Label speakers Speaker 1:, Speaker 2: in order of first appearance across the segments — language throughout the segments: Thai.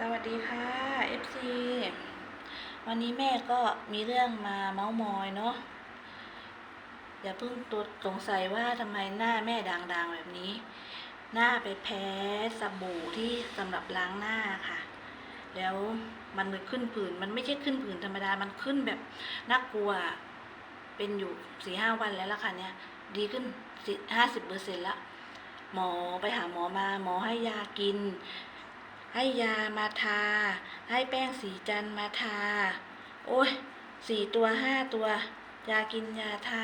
Speaker 1: สวัสดีค่ะ FC วันนี้แม่ก็มีเรื่องมาเมาส์มอยเนาะอย่าเพิ่งตัวสงสัยว่าทำไมหน้าแม่ด่างๆแบบนี้ หน้าไปแพ้สบู่ที่สำหรับล้างหน้าค่ะ แล้วมันเลยขึ้นผื่นมันไม่ใช่ขึ้นผื่นธรรมดา มันขึ้นแบบน่ากลัว เป็นอยู่สี่ห้าวันแล้วล่ะค่ะเนี่ย ดีขึ้นห้าสิบเปอร์เซ็นต์ละหมอไปหาหมอมาหมอให้ยากิน ให้ยามาทา ให้แป้งสีจันมาทา โอ้ยสี่ตัวห้าตัวยากินยาทา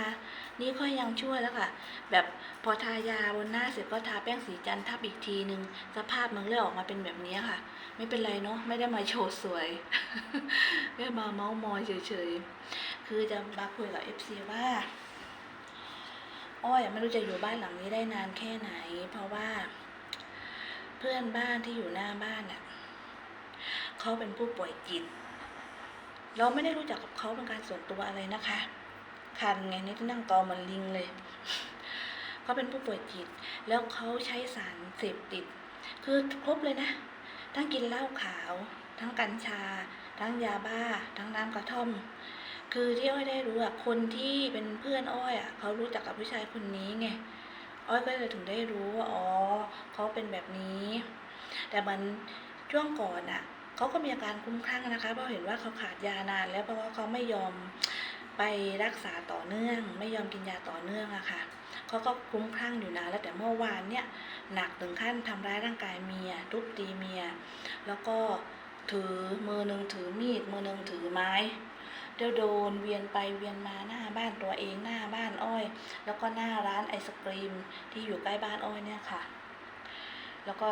Speaker 1: นี่ก็ยังช่วยแล้วค่ะ แบบพอทายาบนหน้าเสร็จก็ทาแป้งสีจันทับอีกทีหนึ่งสภาพมันเลยออกมาเป็นแบบนี้ค่ะ ไม่เป็นไรเนาะไม่ได้มาโชว์สวยแค่มาเมาส์มอยเฉยๆ คือจะมาคุยกับ FC ว่า อ้อยไม่รู้จะอยู่บ้านหลังนี้ได้นานแค่ไหน เพราะว่า พื่อนบ้านที่อยู่หน้าบ้านน่ะเขาเป็นผู้ป่วยจิต เราไม่ได้รู้จักกับเขาเป็นการส่วนตัวอะไรนะคะ คันไงนี่ที่นั่งตอมันลิงเลย เขาเป็นผู้ป่วยจิต แล้วเขาใช้สารเสพติด คือครบเลยนะ ทั้งกินเหล้าขาว ทั้งกัญชา ทั้งยาบ้า ทั้งน้ำกระท่อม คือที่อ้อยได้รู้อะคนที่เป็นเพื่อนอ้อยอะเขารู้จักกับผู้ชายคนนี้ไง อ้อยก็เลยถึงได้รู้ว่าอ๋อเขาเป็นแบบนี้ แต่มันช่วงก่อนอะเขาก็มีอาการคุ้มคลั่งนะคะเพราะเห็นว่าเขาขาดยานาน แล้วเพราะว่าเขาไม่ยอมไปรักษาต่อเนื่อง ไม่ยอมกินยาต่อเนื่องอะค่ะเขาก็คุ้มคลั่งอยู่นานแล้วแต่เมื่อวานเนี่ยหนักถึงขั้นทำร้ายร่างกายเมียทุบตีเมีย แล้วก็ถือมือหนึ่งถือมีดมือหนึ่งถือไม้ เดี๋ยวโดนเวียนไปเวียนมาหน้าบ้านตัวเองหน้าบ้านอ้อย แล้วก็หน้าร้านไอศกรีมที่อยู่ใกล้บ้านอ้อยเนี่ยค่ะ แล้วก็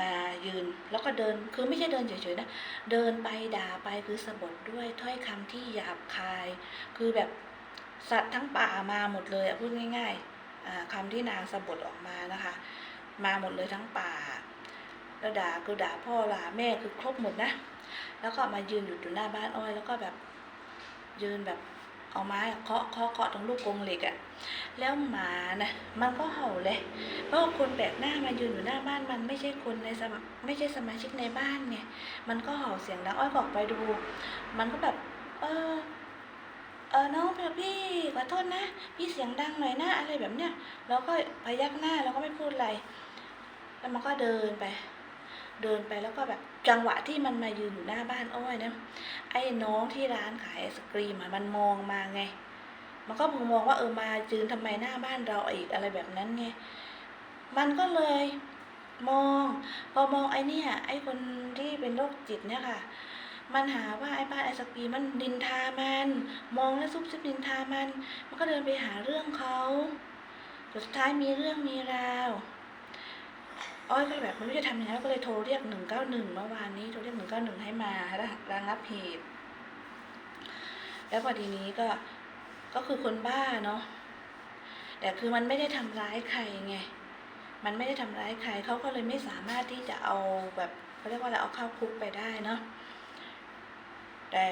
Speaker 1: มายืนแล้วก็เดินคือไม่ใช่เดินเฉยๆนะ เดินไปด่าไปคือสะบดด้วยถ้อยคำที่หยาบคาย คือแบบสัตว์ทั้งป่ามาหมดเลยอะพูดง่ายๆอ่าคำที่นางสะบดออกมานะคะ มาหมดเลยทั้งป่า แล้วด่าคือด่าพ่อด่าแม่คือครบหมดนะ แล้วก็มายืนอยู่ตรงหน้าบ้านอ้อย แล้วก็แบบยืนแบบเอาไม้เคาะเคาะเคาะตรงลูกกรงเหล็กอะ่ะ แล้วหมานะมันก็เห่าเลย เพราะคนแปลกหน้ามายืนอยู่หน้าบ้านมันไม่ใช่คนในสมไม่ใช่สมาชิกในบ้านไง มันก็เห่าเสียงดังอ้อยก็ออกไปดู มันก็แบบ เออ เออน้องพี่ขอโทษนะ พี่เสียงดังหน่อยนะอะไรแบบเนี้ย แล้วก็พยักหน้าแล้วก็ไม่พูดอะไร แล้วมันก็เดินไป เดินไปแล้วก็แบบจังหวะที่มันมายืนอยู่หน้าบ้านอ้อยนะไอ้น้องที่ร้านขายไอศกรีมอะมันมองมาไง มันก็มองว่าเออมายืนทำไมหน้าบ้านเราอีกอะไรแบบนั้นไงมันก็เลยมองพอมองไอ้เนี่ยไอ้คนที่เป็นโรคจิตเนี่ยค่ะ มันหาว่าไอ้บ้านไอศกรีมมันดินทามัน มองแล้วซุบซิบดินทามัน มันก็เดินไปหาเรื่องเขาสุดท้ายมีเรื่องมีราว อ้อยก็แบบไม่รู้จะทำยังไงก็เลยโทรเรียกหนึ่งเก้าหนึ่งเมื่อวานนี้โทรเรียกหนึ่งเก้าหนึ่งให้มาระงับเหตุแล้วพอทีนี้ก็ก็คือคนบ้าเนาะแต่คือมันไม่ได้ทำร้ายใครไงมันไม่ได้ทำร้ายใครเขาก็เลยไม่สามารถที่จะเอาแบบเขาเรียกว่าอะไรเอาเข้าคุกไปได้เนาะแต่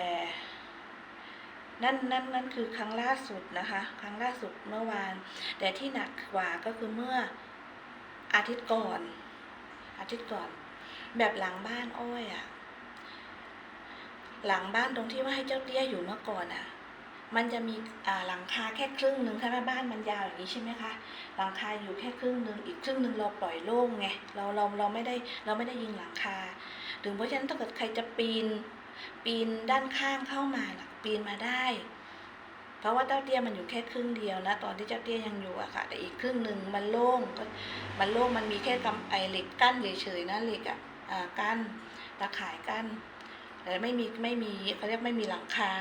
Speaker 1: นั่นนั่นนั่นคือครั้งล่าสุดนะคะ ครั้งล่าสุดเมื่อวาน แต่ที่หนักกว่าก็คือเมื่ออาทิตย์ก่อน อาทิตย์ก่อน แบบหลังบ้านอ้อยอะหลังบ้านตรงที่ว่าให้เจ้าเตี้ยอยู่เมื่อก่อนอะมันจะมีอ่าหลังคาแค่ครึ่งหนึ่งใช่ไหมบ้านมันยาวอย่างนี้ใช่ไหมคะหลังคาอยู่แค่ครึ่งหนึ่งอีกครึ่งหนึ่งเราปล่อยโล่งไงเราเราเราไม่ได้เราไม่ได้ยิงหลังคา ถึงเพราะฉะนั้นถ้าเกิดใครจะปีน ปีนด้านข้างเข้ามาปีนมาได้ เพราะว่าเจ้าเตี้ยมันอยู่แค่ครึ่งเดียวนะตอนที่เจ้าเตี้ยยังอยู่อะค่ะ แต่อีกครึ่งหนึ่งมันโล่งก็มันโล่งมันมีแค่กำไอเหล็กกั้นเฉยๆนะเหล็กอะอ่ากั้นตะข่ายกั้นแต่ไม่มีไม่มีเขาเรียกไม่มีหลังคา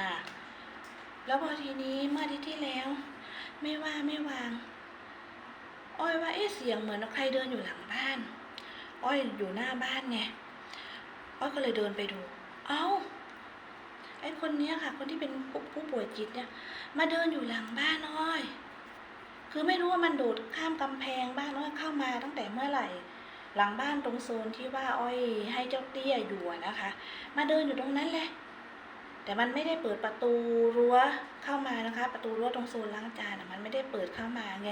Speaker 1: แล้วพอทีนี้เมื่ออาทิตย์ที่แล้ว ไม่ว่าไม่วาง อ้อยว่าเอ๊ะเสียงเหมือนใครเดินอยู่หลังบ้าน อ้อยอยู่หน้าบ้านไงอ้อยก็เลยเดินไปดู เอ้า ไอ้คนเนี้ยค่ะ คนที่เป็นผู้ผู้ป่วยจิตเนี่ย มาเดินอยู่หลังบ้านอ้อย คือไม่รู้ว่ามันโดดข้ามกำแพงบ้านอ้อยเข้ามาตั้งแต่เมื่อไหร่ หลังบ้านตรงโซนที่ว่าอ้อยให้เจ้าเตี้ยอยู่นะคะ มาเดินอยู่ตรงนั้นแหละ แต่มันไม่ได้เปิดประตูรั้วเข้ามานะคะ ประตูรั้วตรงโซนล้างจานมันไม่ได้เปิดเข้ามาไง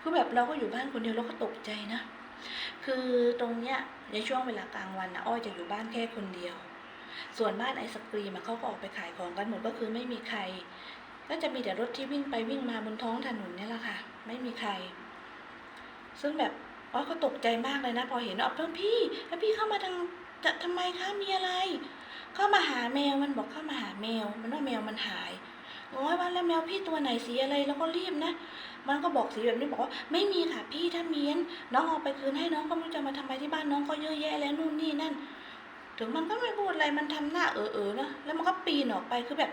Speaker 1: คือแบบเราก็อยู่บ้านคนเดียวเราก็ตกใจนะ คือตรงเนี้ยในช่วงเวลากลางวันนะอ้อยจะอยู่บ้านแค่คนเดียว ส่วนบ้านไอศกรีมเขาก็ออกไปขายของกันหมดก็คือไม่มีใคร ก็จะมีแต่รถที่วิ่งไปวิ่งมาบนท้องถนนนี่แหละค่ะ ไม่มีใคร ซึ่งแบบอ้อยก็ตกใจมากเลยนะ พอเห็นว่าเพื่อนพี่แล้วพี่เข้ามาทางจะทำไมคะมีอะไร เข้ามาหาแมวมันบอกเข้ามาหาแมว มันว่าแมวมันหายโอ้ยว่าแล้วแมวพี่ตัวไหนสีอะไรแล้วก็รีบนะ มันก็บอกสีแบบนี้บอกว่าไม่มีค่ะพี่ถ้ามีนน้องเอาไปคืนให้น้องก็ไม่รู้จะมาทำไมที่บ้านน้องก็เยอะแยะแล้วนู่นนี่นั่น ถึงมันก็ไม่พูดอะไรมันทำหน้าเออเออๆนะแล้วมันก็ปีนออกไปคือแบบ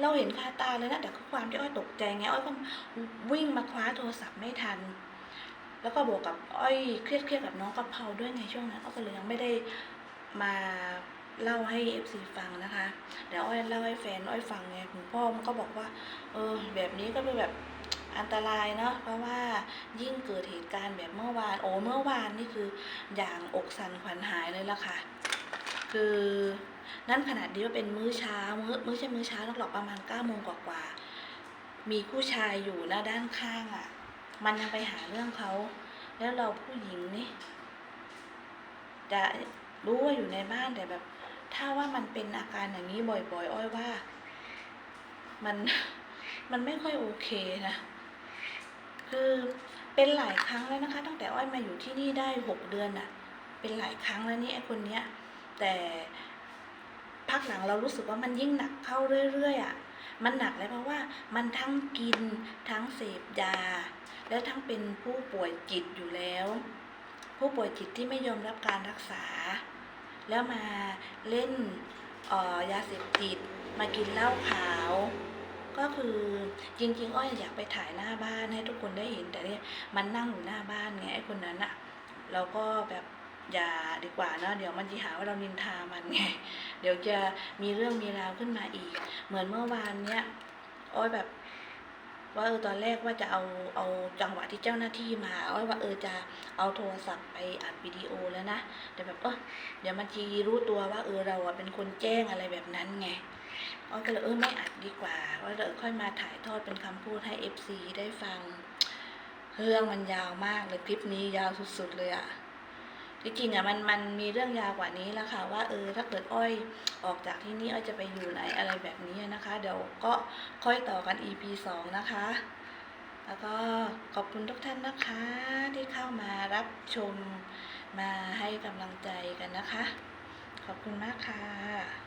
Speaker 1: เราเห็นคาตาเลยนะแต่คือความที่อ้อยตกใจไงอ้อยก็วิ่งมาคว้าโทรศัพท์ไม่ทัน แล้วก็บวกกับอ้อยเครียดเครียดกับน้องกะเพราด้วยไงช่วงนั้นอ้อยก็เลยยังไม่ได้มาเล่าให้เอฟซีฟังนะคะเดี๋ยวอ้อยเล่าให้แฟนอ้อยฟังไงคุณพ่อมันก็บอกว่า เออ แบบนี้ก็เป็นแบบอันตรายเนาะเพราะว่ายิ่งเกิดเหตุการณ์แบบเมื่อวานโอ้เมื่อวานนี่คืออย่างอกสั่นขวัญหายเลยละค่ะ คือนั่นขนาดที่ว่าเป็นมื้อเช้ามื้อมื้อใช่มื้อเช้าหรอกประมาณเก้าโมงกว่าๆมีผู้ชายอยู่นะด้านข้างอะ่ะ มันยังไปหาเรื่องเขาแล้วเราผู้หญิงนี่จะรู้ว่าอยู่ในบ้านแต่แบบ ถ้าว่ามันเป็นอาการอย่างนี้บ่อยๆ อ้อยว่า มันมันไม่ค่อยโอเคนะ คือเป็นหลายครั้งแล้วนะคะ ตั้งแต่อ้อยมาอยู่ที่นี่ได้หกเดือนอะ เป็นหลายครั้งแล้วนี่ไอ้คนเนี้ย แต่พักหลังเรารู้สึกว่ามันยิ่งหนักเข้าเรื่อยๆอะมันหนักเลยเพราะว่ามันทั้งกินทั้งเสพยา แล้วทั้งเป็นผู้ป่วยจิตอยู่แล้ว ผู้ป่วยจิตที่ไม่ยอมรับการรักษา แล้วมาเล่นออยาเสพติดมากินเหล้าขาว ก็คือจริงๆอ้อยอยากไปถ่ายหน้าบ้านให้ทุกคนได้เห็นแต่เนี่ยมันนั่งอยู่หน้าบ้านไงไอ้คนนั้นอะเราก็แบบ อย่าดีกว่านะเดี๋ยวมันจะหาว่าเรานินทามันไง เดี๋ยวจะมีเรื่องมีราวขึ้นมาอีก เหมือนเมื่อวานเนี้ยอ้อยแบบว่าเออตอนแรกว่าจะเอาเอาจังหวะที่เจ้าหน้าที่มาอ้อยว่าเออจะเอาโทรศัพท์ไปอัดวิดีโอแล้วนะแต่แบบเออเดี๋ยวมันจีรู้ตัวว่าเออเราอะเป็นคนแจ้งอะไรแบบนั้นไงอ้อยก็เลยเออไม่อัดดีกว่าว่าเดี๋ยค่อยมาถ่ายทอดเป็นคำพูดให้ FC ได้ฟัง เรื่องมันยาวมากเลยคลิปนี้ยาวสุดๆเลยอะ จริงอะมันมันมีเรื่องยาวกว่านี้แล้วค่ะว่าเออถ้าเกิดอ้อยออกจากที่นี่อ้อยจะไปอยู่ไหนอะไรแบบนี้นะคะ เดี๋ยวก็ค่อยต่อกัน EP สองนะคะ แล้วก็ขอบคุณทุกท่านนะคะที่เข้ามารับชมมาให้กำลังใจกันนะคะ ขอบคุณมากค่ะ